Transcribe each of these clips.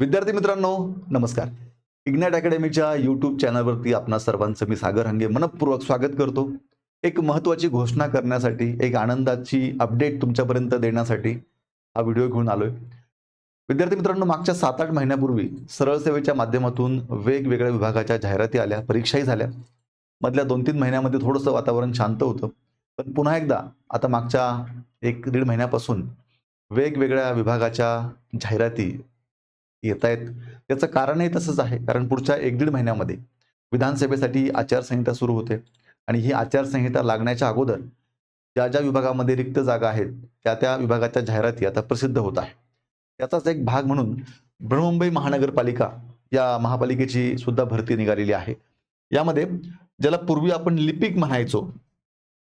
विद्यार्थी मित्रांनो नमस्कार. इग्नॅट अकॅडमीच्या यूट्यूब चॅनलवरती आपणा सर्वांचं मी सागर हंगे मनपूर्वक स्वागत करतो. एक महत्त्वाची घोषणा करण्यासाठी एक आनंदाची अपडेट तुमच्यापर्यंत देण्यासाठी हा व्हिडिओ घेऊन आलोय. विद्यार्थी मित्रांनो मागच्या सात आठ महिन्यापूर्वी सरळ सेवेच्या माध्यमातून वेगवेगळ्या विभागाच्या जाहिराती आल्या परीक्षाही झाल्या. मधल्या दोन तीन महिन्यामध्ये थोडंसं वातावरण शांत होतं. पण पुन्हा एकदा आता मागच्या एक दीड महिन्यापासून वेगवेगळ्या विभागाच्या जाहिराती येत आहेत त्याचं कारणही तसंच आहे. कारण पुढच्या एक दीड महिन्यामध्ये विधानसभेसाठी आचारसंहिता सुरू होते. आणि ही आचारसंहिता लागण्याच्या अगोदर ज्या ज्या विभागामध्ये रिक्त जागा आहेत त्या त्या विभागाच्या जाहिराती आता प्रसिद्ध होत आहे त्याचाच एक भाग म्हणून बृहमुंबई महानगरपालिका या महापालिकेची सुद्धा भरती निघालेली आहे. यामध्ये ज्याला पूर्वी आपण लिपिक म्हणायचो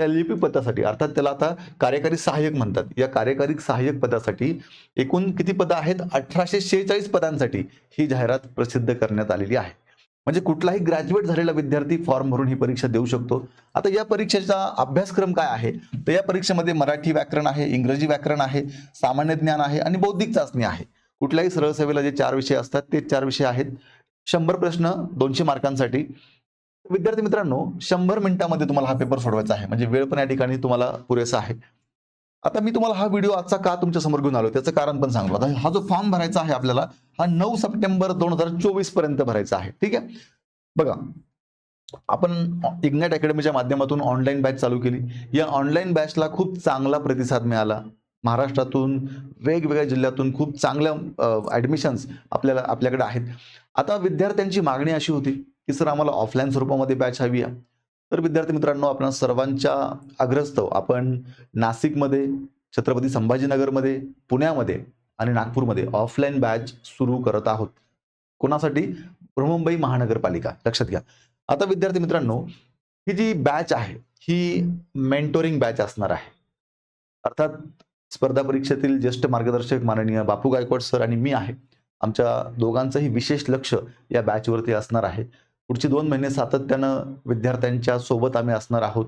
त्या लिपिक पदासाठी अर्थात त्याला आता कार्यकारी सहाय्यक म्हणतात. या कार्यकारी सहाय्यक पदासाठी एकूण किती पदं आहेत? अठराशे शेहेचाळीस पदांसाठी ही जाहिरात प्रसिद्ध करण्यात आलेली आहे. म्हणजे कुठलाही ग्रॅज्युएट झालेला विद्यार्थी फॉर्म भरून ही परीक्षा देऊ शकतो. आता या परीक्षेचा अभ्यासक्रम काय आहे? तर या परीक्षेमध्ये मराठी व्याकरण आहे इंग्रजी व्याकरण आहे सामान्य ज्ञान आहे आणि बौद्धिक चाचणी आहे. कुठल्याही सरळ सेवेला जे चार विषय असतात ते चार विषय आहेत. शंभर प्रश्न दोनशे मार्कांसाठी. विद्यार्थी मित्रांनो शंभर मिनिटांमध्ये तुम्हाला हा पेपर सोडवायचा आहे. म्हणजे वेळ पण या ठिकाणी तुम्हाला पुरेसा आहे. आता मी तुम्हाला हा व्हिडिओ आजचा का तुमच्यासमोर घेऊन आलो? त्याचं कारण पण सांगतो. आता हा जो फॉर्म भरायचा आहे आपल्याला हा नऊ सप्टेंबर दोन हजार चोवीसपर्यंत भरायचा आहे. ठीक आहे? बघा आपण इग्नाइट अकॅडमीच्या माध्यमातून ऑनलाईन बॅच चालू केली. या ऑनलाईन बॅचला खूप चांगला प्रतिसाद मिळाला. महाराष्ट्रातून वेगवेगळ्या जिल्ह्यातून खूप चांगल्या ॲडमिशन्स आपल्याला आपल्याकडे आहेत. आता विद्यार्थ्यांची मागणी अशी होती. की सर आम्हाला ऑफलाईन स्वरूपामध्ये बॅच हवी आहे. तर विद्यार्थी मित्रांनो आपण सर्वांच्या अग्रस्तव आपण नाशिकमध्ये छत्रपती संभाजीनगरमध्ये पुण्यामध्ये आणि नागपूरमध्ये ऑफलाईन बॅच सुरू करत आहोत. कोणासाठी? बृहमुंबई महानगरपालिका. लक्षात घ्या. आता विद्यार्थी मित्रांनो ही जी बॅच आहे ही मेंटोरिंग बॅच असणार आहे. अर्थात स्पर्धा परीक्षेतील ज्येष्ठ मार्गदर्शक माननीय बापू गायकवाड सर आणि मी आहे. आमच्या दोघांचंही विशेष लक्ष या बॅचवरती असणार आहे. पुढचे दोन महिने सातत्यानं विद्यार्थ्यांच्या सोबत आम्ही असणार आहोत.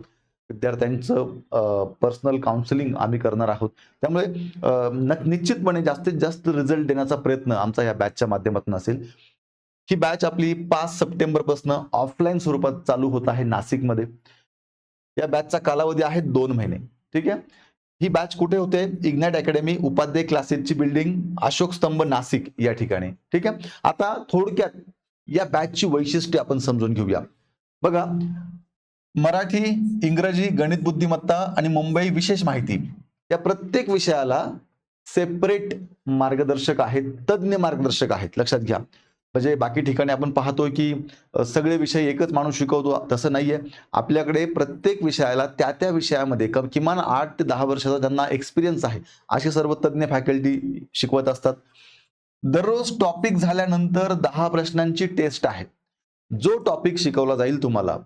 विद्यार्थ्यांचं पर्सनल काउन्सिलिंग आम्ही करणार आहोत. त्यामुळे निश्चितपणे जास्तीत जास्त रिझल्ट देण्याचा प्रयत्न आमचा या बॅचच्या माध्यमातून असेल. ही बॅच आपली पाच सप्टेंबरपासून ऑफलाईन स्वरूपात चालू होत आहे नाशिकमध्ये. या बॅचचा कालावधी आहे दोन महिने. ठीक आहे? ही बॅच कुठे होते? इग्नॅट अकॅडमी उपाध्याय क्लासेसची बिल्डिंग अशोक स्तंभ नाशिक या ठिकाणी. ठीक आहे? आता थोडक्यात या बॅचची वैशिष्ट्ये आपण समजून घेऊया. बघा मराठी इंग्रजी गणित बुद्धिमत्ता आणि मुंबई विशेष माहिती या प्रत्येक विषयाला सेपरेट मार्गदर्शक आहेत तज्ज्ञ मार्गदर्शक आहेत. लक्षात घ्या. म्हणजे बाकी ठिकाणी आपण पाहतोय की सगळे विषय एकच माणूस शिकवतो तसं नाहीये. आपल्याकडे प्रत्येक विषयाला त्या त्या विषयामध्ये किमान आठ ते दहा वर्षाचा त्यांना एक्सपिरियन्स आहे. असे सर्व तज्ज्ञ फॅकल्टी शिकवत असतात. दररोज टॉपिक झाल्यानंतर दहा प्रश्नांची टेस्ट आहे. जो टॉपिक शिकवला जाईल तुम्हाला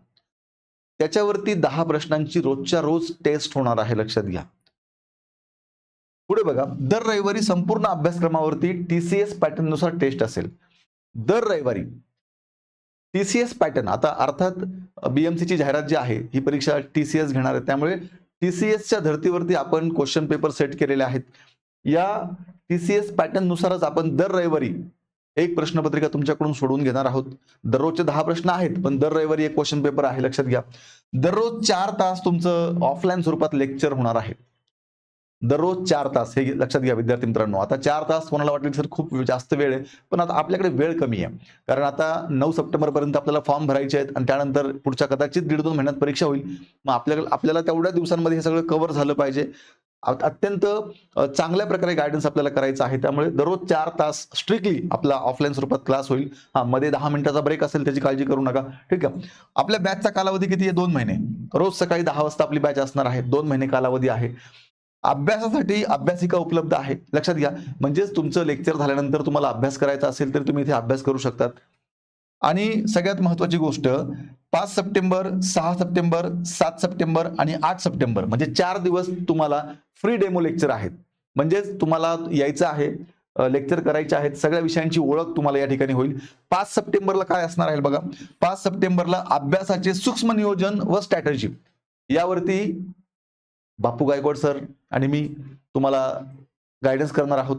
त्याच्यावरती दहा प्रश्नांची रोजच्या रोज टेस्ट होणार आहे लक्षात घ्या. पुढे बघा दर रविवारी संपूर्ण अभ्यासक्रमावरती टीसीएस पॅटर्ननुसार टेस्ट असेल. दर रविवारी टीसीएस पॅटर्न आता अर्थात बीएमसीची जाहिरात जी आहे ही परीक्षा टीसीएस घेणार आहे. त्यामुळे टीसीएसच्या धर्तीवरती आपण क्वेश्चन पेपर सेट केलेले आहेत. या टीसीएस एस पॅटर्ननुसारच आपण दर रविवारी एक प्रश्नपत्रिका तुमच्याकडून सोडवून घेणार आहोत. दररोजचे दहा प्रश्न आहेत पण दर रविवारी एक क्वेश्चन पेपर आहे लक्षात घ्या. दररोज चार तास तुमचं ऑफलाईन स्वरूपात लेक्चर होणार आहे. दररोज चार तास हे लक्षात घ्या विद्यार्थी मित्रांनो. आता चार तास कोणाला वाटलं सर खूप जास्त वेळ आहे पण आता आपल्याकडे वेळ कमी आहे. कारण आता नऊ सप्टेंबर पर्यंत आपल्याला फॉर्म भरायचे आहेत आणि त्यानंतर पुढच्या कदाचित दीड दोन महिन्यात परीक्षा होईल. मग आपल्याला आपल्याला तेवढ्या दिवसांमध्ये हे सगळं कव्हर झालं पाहिजे. अत्यंत चांगल्या प्रकारे गायडन्स आपल्याला करायचं आहे. त्यामुळे दररोज चार तास स्ट्रिक्टली आपला ऑफलाईन स्वरूपात क्लास होईल. हा मध्ये दहा मिनिटाचा ब्रेक असेल त्याची काळजी करू नका. ठीक आहे? आपल्या बॅचचा कालावधी किती आहे? दोन महिने. रोज सकाळी दहा वाजता आपली बॅच असणार आहे. दोन महिने कालावधी आहे. अभ्यासासाठी अभ्यासिका उपलब्ध आहे लक्षात घ्या. म्हणजेच तुमचं लेक्चर झाल्यानंतर तुम्हाला अभ्यास करायचा असेल तर तुम्ही इथे अभ्यास करू शकतात. आणि सगळ्यात महत्वाची गोष्ट पाच सप्टेंबर सहा सप्टेंबर सात सप्टेंबर आणि आठ सप्टेंबर. म्हणजे चार दिवस तुम्हाला फ्री डेमो लेक्चर आहेत. म्हणजेच तुम्हाला यायचं आहे लेक्चर करायचे आहेत सगळ्या विषयांची ओळख तुम्हाला या ठिकाणी होईल. पाच सप्टेंबरला काय असणार आहे बघा. पाच सप्टेंबरला अभ्यासाचे सूक्ष्म नियोजन व स्ट्रॅटर्जी यावरती बापू गायकवाड सर आणि मी तुम्हाला गायडन्स करणार आहोत.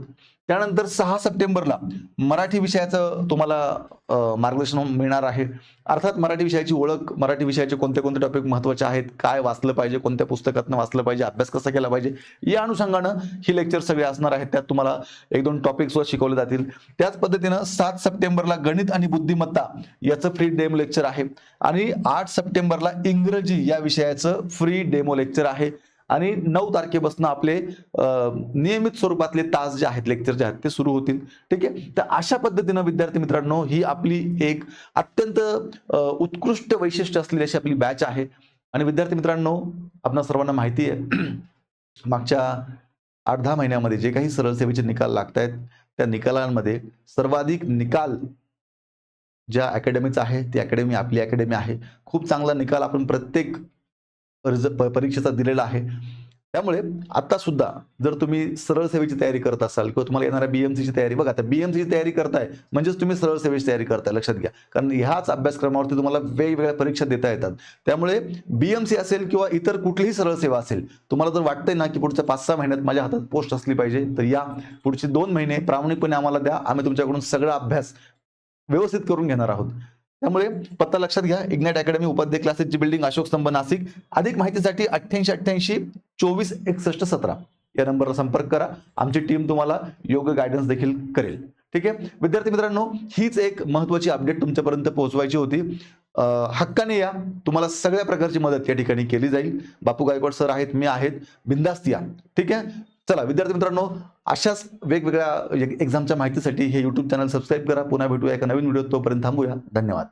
त्यानंतर सहा सप्टेंबरला मराठी विषयाचं तुम्हाला मार्गदर्शन मिळणार आहे. अर्थात मराठी विषयाची ओळख मराठी विषयाचे कोणते कोणते टॉपिक महत्त्वाचे आहेत काय वाचलं पाहिजे कोणत्या पुस्तकातनं वाचलं पाहिजे अभ्यास कसा केला पाहिजे या अनुषंगानं ही लेक्चर सगळे असणार आहेत. त्यात तुम्हाला एक दोन टॉपिक्सवर शिकवले जातील. त्याच पद्धतीनं सात सप्टेंबरला गणित आणि बुद्धिमत्ता याचं फ्री डेमो लेक्चर आहे. आणि आठ सप्टेंबरला इंग्रजी या विषयाचं फ्री डेमो लेक्चर आहे. आणि नऊ तारखेपासून आपले नियमित स्वरूपातले तास जे आहेत लेक्चर जे आहेत ते सुरू होतील. ठीक आहे? तर अशा पद्धतीनं विद्यार्थी मित्रांनो ही आपली एक अत्यंत उत्कृष्ट वैशिष्ट्य असलेली अशी आपली बॅच आहे. आणि विद्यार्थी मित्रांनो आपणा सर्वांना माहिती आहे मागच्या आठ दहा महिन्यामध्ये जे काही सरळ सेवेचे निकाल लागत आहेत त्या निकालांमध्ये सर्वाधिक निकाल ज्या अकॅडमीचा आहे ती अकॅडमी आपली अकॅडमी आहे. खूप चांगला निकाल आपण प्रत्येक अर्ज प- परीक्षेचा दिलेला आहे. त्यामुळे आता सुद्धा जर तुम्ही सरळ सेवेची तयारी करत असाल किंवा तुम्हाला येणाऱ्या बीएमसीची तयारी बघा आता बीएमसीची तयारी करताय म्हणजेच तुम्ही सरळ सेवेची तयारी करताय लक्षात घ्या. कारण ह्याच अभ्यासक्रमावरती तुम्हाला वेगवेगळ्या परीक्षा देता येतात. त्यामुळे बीएमसी असेल किंवा इतर कुठलीही सरळ सेवा असेल तुम्हाला जर वाटतंय ना की पुढच्या पाच सहा महिन्यात माझ्या हातात पोस्ट असली पाहिजे तर या. पुढचे दोन महिने प्रामाणिकपणे आम्हाला द्या. आम्ही तुमच्याकडून सगळा अभ्यास व्यवस्थित करून घेणार आहोत. त्यामुळे पत्ता लक्षात घ्या. इग्नाइट अकॅडमी उपाध्याय क्लासेसची बिल्डिंग अशोक स्तंभ नाशिक. अधिक माहितीसाठी अठ्ठ्याऐंशी अठ्ठ्याऐंशी चोवीस एकसष्ट सतरा. या नंबरला संपर्क करा. आमची टीम तुम्हाला योग्य गायडन्स देखील करेल. ठीक आहे? विद्यार्थी मित्रांनो हीच एक महत्वाची अपडेट तुमच्यापर्यंत पोहोचवायची होती. हक्काने या. तुम्हाला सगळ्या प्रकारची मदत या ठिकाणी केली जाईल. बापू गायकवाड सर आहेत मी आहेत. बिंदास्त या. ठीक आहे? चला विद्यार्थी मित्रांनो अशाच वेगवेगळ्या एक्झामच्या माहितीसाठी हे यूट्यूब चॅनल सबस्क्राईब करा. पुन्हा भेटूया एका नवीन व्हिडिओ तोपर्यंत थांबूया. धन्यवाद.